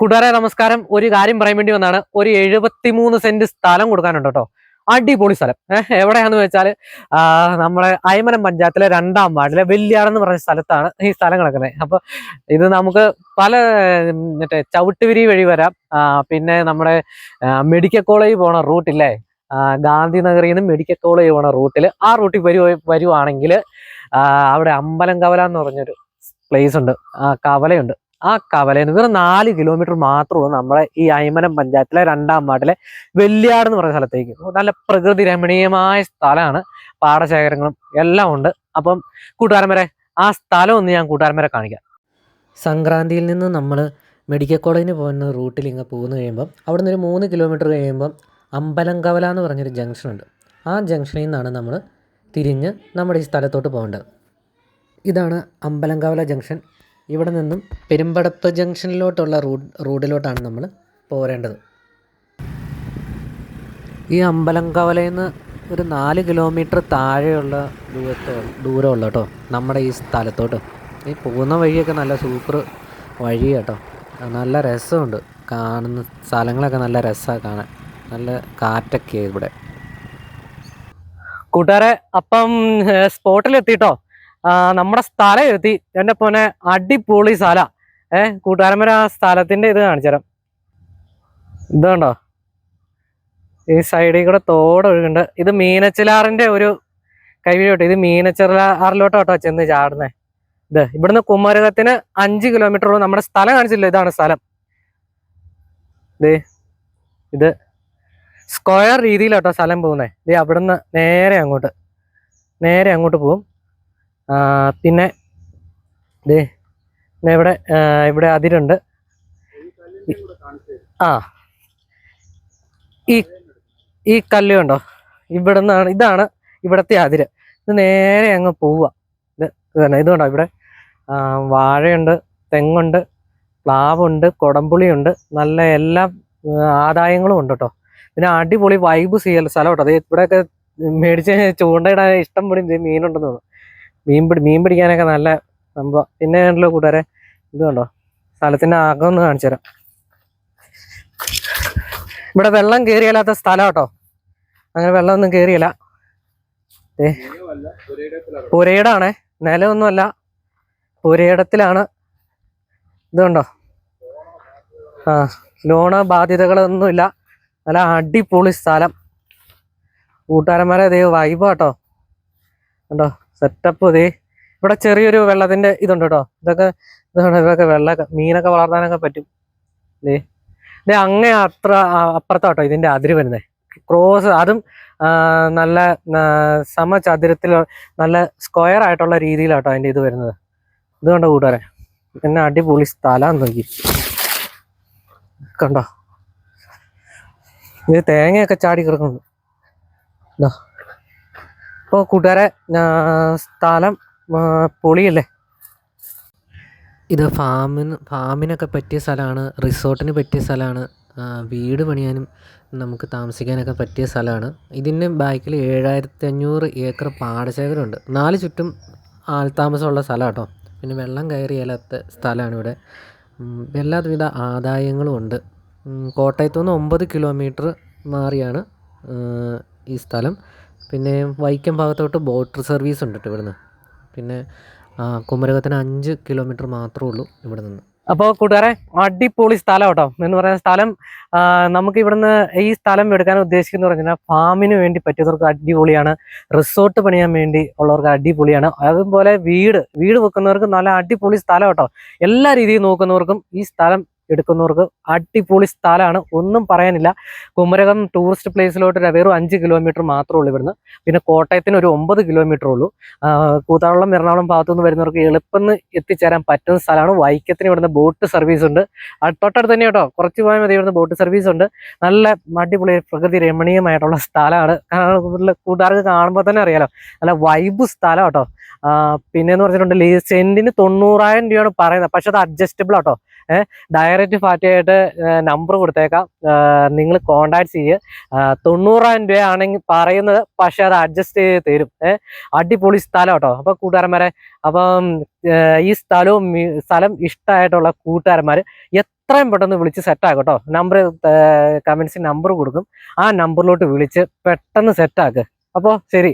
കൂട്ടുകാരെ നമസ്കാരം. ഒരു കാര്യം പറയാൻ വേണ്ടി വന്നാണ്. ഒരു എഴുപത്തിമൂന്ന് സെന്റ് സ്ഥലം കൊടുക്കാനുണ്ട് കേട്ടോ. അടിപൊളി സ്ഥലം. എവിടെയാണെന്ന് വെച്ചാൽ നമ്മളെ അയമനം പഞ്ചായത്തിലെ രണ്ടാം വാർഡിലെ വെല്ലിയാടെന്ന് പറഞ്ഞ സ്ഥലത്താണ് ഈ സ്ഥലം കിടക്കുന്നത്. അപ്പൊ ഇത് നമുക്ക് പല മറ്റേ ചവിട്ടുവിരി വഴി വരാം. പിന്നെ നമ്മുടെ മെഡിക്കൽ കോളേജ് പോണ റൂട്ടില്ലേ ഗാന്ധിനഗറിൽ നിന്ന് മെഡിക്കൽ കോളേജ് പോണ റൂട്ടിൽ. ആ റൂട്ടിൽ വരു വരുവാണെങ്കിൽ അവിടെ അമ്പലം കവല എന്ന് പറഞ്ഞൊരു പ്ലേസ് ഉണ്ട്. ആ കവലയുണ്ട്. ആ കവലയിൽ വെറും നാല് കിലോമീറ്റർ മാത്രമേ നമ്മളെ ഈ അയ്മനം പഞ്ചായത്തിലെ രണ്ടാം വാർഡിലെ വെല്ലിയാട് എന്ന് പറയുന്ന സ്ഥലത്തേക്ക്. നല്ല പ്രകൃതി രമണീയമായ സ്ഥലമാണ്. പാടശേഖരങ്ങളും എല്ലാം ഉണ്ട്. അപ്പം കൂട്ടുകാരന്മാരെ ആ സ്ഥലം ഒന്ന് ഞാൻ കൂട്ടുകാരന്മാരെ കാണിക്കാം. സംക്രാന്തിയിൽ നിന്ന് നമ്മൾ മെഡിക്കൽ കോളേജിന് പോകുന്ന റൂട്ടിൽ ഇങ്ങനെ പോകുന്നു കഴിയുമ്പം അവിടെ നിന്ന് ഒരു മൂന്ന് കിലോമീറ്റർ കഴിയുമ്പം അമ്പലംകവല എന്ന് പറഞ്ഞൊരു ജംഗ്ഷൻ ഉണ്ട്. ആ ജംഗ്ഷനിൽ നിന്നാണ് നമ്മൾ തിരിഞ്ഞ് നമ്മുടെ ഈ സ്ഥലത്തോട്ട് പോകേണ്ടത്. ഇതാണ് അമ്പലംകവല ജംഗ്ഷൻ ഇവിടെ നിന്നും പെരുമ്പടപ്പ് ജംഗ്ഷനിലോട്ടുള്ള റൂ റോഡിലോട്ടാണ് നമ്മൾ പോരേണ്ടത്. ഈ അമ്പലംകവലയിൽ നിന്ന് ഒരു നാല് കിലോമീറ്റർ താഴെയുള്ള ദൂരത്തോ ദൂരമുള്ള കേട്ടോ നമ്മുടെ ഈ സ്ഥലത്തോട്ട്. ഈ പോകുന്ന വഴിയൊക്കെ നല്ല സൂപ്പർ വഴി കേട്ടോ. നല്ല രസമുണ്ട്. കാണുന്ന സ്ഥലങ്ങളൊക്കെ നല്ല രസമാണ് കാണാൻ. നല്ല കാറ്റൊക്കെ ഇവിടെ. കൂട്ടുകാരെ അപ്പം സ്പോട്ടിൽ എത്തിട്ടോ നമ്മുടെ സ്ഥലം എത്തി എന്റെ പോനെ അടിപൊളി സ്ഥല. ഏ കൂട്ടുകാരന്മാർ ആ സ്ഥലത്തിന്റെ ഇത് കാണിച്ചു തരാം. ഇതുണ്ടോ ഈ സൈഡിൽ കൂടെ തോട് ഒഴുകുണ്ട് ഇത് മീനച്ചിലാറിന്റെ ഒരു കൈവിട്ടോ ഇത് മീനച്ചിലാറിലോട്ടോ ചെന്ന് ചാടുന്നേ. ഇത് ഇവിടുന്ന് കുമരകത്തിന് അഞ്ച് കിലോമീറ്റർ ഉള്ളു. നമ്മുടെ സ്ഥലം കാണിച്ചില്ല? ഇതാണ് സ്ഥലം. ദേ ഇത് സ്ക്വയർ രീതിയിലാട്ടോ സ്ഥലം പോകുന്നേ. ഇത് അവിടുന്ന് നേരെ അങ്ങോട്ട്. നേരെ അങ്ങോട്ട് പോകും. പിന്നെ ദേ ഇവിടെ ഇവിടെ അതിരുണ്ട്. ആ. ഈ ഈ കല്ല് കണ്ടോ? നിന്നാണ് ഇതാണ് ഇവിടത്തെ അതിര്. ഇത് നേരെ അങ്ങ് പോവുക. ഇത് തന്നെ ഇതുകൊണ്ടോ കണ്ടോ ഇവിടെ? വാഴയുണ്ട് തെങ്ങുണ്ട് പ്ലാവുണ്ട് കൊടംപുളിയുണ്ട് നല്ല എല്ലാ ആദായങ്ങളും ഉണ്ട് കേട്ടോ. പിന്നെ അടിപൊളി വൈബ് ചെയ്യൽ സ്ഥലം കേട്ടോ. അത് ഇവിടെയൊക്കെ മേടിച്ച് ചൂണ്ടയിടാൻ ഇഷ്ടം പോലെ മീനുണ്ടെന്ന് തോന്നുന്നു. മീൻ പിടി മീൻ പിടിക്കാനൊക്കെ നല്ല സംഭവം. പിന്നെ ഉണ്ടല്ലോ കൂട്ടുകാരെ ഇത് കണ്ടോ? സ്ഥലത്തിന്റെ അകം ഒന്ന് കാണിച്ചു തരാം. ഇവിടെ വെള്ളം കയറിയല്ലാത്ത സ്ഥലം കേട്ടോ. അങ്ങനെ വെള്ളമൊന്നും കയറിയല്ല പുരയിടാണേ. നിലമൊന്നുമല്ല പുരയിടത്തിലാണ്. ഇത് കണ്ടോ? ആ ലോണ് ബാധ്യതകളൊന്നുമില്ല. നല്ല അടിപൊളി സ്ഥലം. കൂട്ടുകാരന്മാരെ ദേ വൈബ് കേട്ടോ. കണ്ടോ? സെറ്റപ്പ് ദേ. ഇവിടെ ചെറിയൊരു വെള്ളത്തിന്റെ ഇതുണ്ട് കേട്ടോ. ഇതൊക്കെ ഇതാണ് ഇതൊക്കെ വെള്ള മീനൊക്കെ വളർത്താനൊക്കെ പറ്റും. ദേ. ദേ അങ്ങേ അത്ര അപ്പുറത്താട്ടോ ഇതിന്റെ അതിര് വരുന്നത് ക്രോസ് അതും നല്ല സമചതുരത്തിൽ നല്ല സ്ക്വയർ ആയിട്ടുള്ള രീതിയിലാട്ടോ അതിന്റെ ഇത് വരുന്നത്. ഇത് കണ്ടോ കൂട്ടുകാരെ? എന്നെ അടിപൊളി സ്ഥലം നോക്കി. കണ്ടോ? ഇത് തേങ്ങയൊക്കെ ചാടി കിടക്കുന്നുണ്ട്. ഇതാ അപ്പോൾ കൂട്ടുകാരെ സ്ഥലം പൊളിയല്ലേ? ഇത് ഫാമിന് ഫാമിനൊക്കെ പറ്റിയ സ്ഥലമാണ് റിസോർട്ടിന് പറ്റിയ സ്ഥലമാണ് വീട് പണിയാനും നമുക്ക് താമസിക്കാനൊക്കെ പറ്റിയ സ്ഥലമാണ്. ഇതിന്റെ ബാക്കിൽ ഏഴായിരത്തി അഞ്ഞൂറ് ഏക്കർ പാടശേഖരമുണ്ട്. നാല് ചുറ്റും ആൾത്താമസമുള്ള സ്ഥലം കേട്ടോ പിന്നെ വെള്ളം കയറിയാലാത്ത സ്ഥലമാണ് ഇവിടെ. എല്ലാവിധ ആദായങ്ങളും ഉണ്ട്. കോട്ടയത്തു നിന്ന് ഒമ്പത് കിലോമീറ്റർ മാറിയാണ് ഈ സ്ഥലം. പിന്നെ വൈക്കം ഭാഗത്തോട്ട് ബോട്ട് സർവീസ് ഉണ്ട് കേട്ടോ ഇവിടുന്ന്. പിന്നെ കുമരകത്തിന് അഞ്ച് കിലോമീറ്റർ മാത്രമേ ഉള്ളൂ ഇവിടെ നിന്ന് അപ്പോൾ കൂട്ടുകാരെ അടിപൊളി സ്ഥലം കേട്ടോ. എന്ന് പറയുന്ന സ്ഥലം നമുക്ക് ഇവിടുന്ന് ഈ സ്ഥലം എടുക്കാൻ ഉദ്ദേശിക്കുന്ന പറഞ്ഞാൽ ഫാമിന് വേണ്ടി പറ്റിയവർക്ക് അടിപൊളിയാണ്. റിസോർട്ട് പണിയാൻ വേണ്ടി ഉള്ളവർക്ക് അടിപൊളിയാണ്. അതുപോലെ വീട് വീട് വെക്കുന്നവർക്ക് നല്ല അടിപൊളി സ്ഥലം കേട്ടോ. എല്ലാ രീതിയിൽ നോക്കുന്നവർക്കും ഈ സ്ഥലം എടുക്കുന്നവർക്ക് അടിപൊളി സ്ഥലമാണ്. ഒന്നും പറയാനില്ല. കുമരകം ടൂറിസ്റ്റ് പ്ലേസിലോട്ട് വെറും അഞ്ച് കിലോമീറ്റർ മാത്രമേ ഉള്ളൂ ഇവിടുന്ന്. പിന്നെ കോട്ടയത്തിന് ഒരു ഒമ്പത് കിലോമീറ്റർ ഉള്ളൂ. കൂത്താവളം എറണാകുളം ഭാഗത്തു നിന്ന് വരുന്നവർക്ക് എളുപ്പം എത്തിച്ചേരാൻ പറ്റുന്ന സ്ഥലമാണ്. വൈക്കത്തിന് ഇവിടുന്ന് ബോട്ട് സർവീസ് ഉണ്ട്. തൊട്ടടുത്ത് തന്നെ കേട്ടോ. കുറച്ച് പോയാൽ മതി. ഇവിടുന്ന് ബോട്ട് സർവീസ് ഉണ്ട്. നല്ല അടിപൊളി പ്രകൃതി രമണീയമായിട്ടുള്ള സ്ഥലമാണ്. കൂട്ടുകാർക്ക് കാണുമ്പോൾ തന്നെ അറിയാലോ. നല്ല വൈബ് സ്ഥലം കേട്ടോ. പിന്നെ എന്ന് പറഞ്ഞിട്ടുണ്ട് സെന്റിന് തൊണ്ണൂറായിരം രൂപയാണ് പറയുന്നത്. പക്ഷെ അത് അഡ്ജസ്റ്റബിൾ ആട്ടോ ഏഹ് ഡയറക്റ്റ് പാർട്ടിയായിട്ട് നമ്പർ കൊടുത്തേക്കാം. നിങ്ങൾ കോണ്ടാക്ട് ചെയ്യുക തൊണ്ണൂറായിരം രൂപ ആണെങ്കിൽ പറയുന്നത് പക്ഷെ അത് അഡ്ജസ്റ്റ് ചെയ്ത് തരും. അടിപൊളി സ്ഥലം കേട്ടോ. അപ്പൊ കൂട്ടുകാരന്മാരെ അപ്പം ഈ സ്ഥലവും സ്ഥലം ഇഷ്ടമായിട്ടുള്ള കൂട്ടുകാരന്മാർ എത്രയും പെട്ടെന്ന് വിളിച്ച് സെറ്റാക്കും കേട്ടോ. നമ്പർ കമൻസിൽ നമ്പർ കൊടുക്കും. ആ നമ്പറിലോട്ട് വിളിച്ച് പെട്ടെന്ന് സെറ്റാക്ക് അപ്പോൾ ശരി.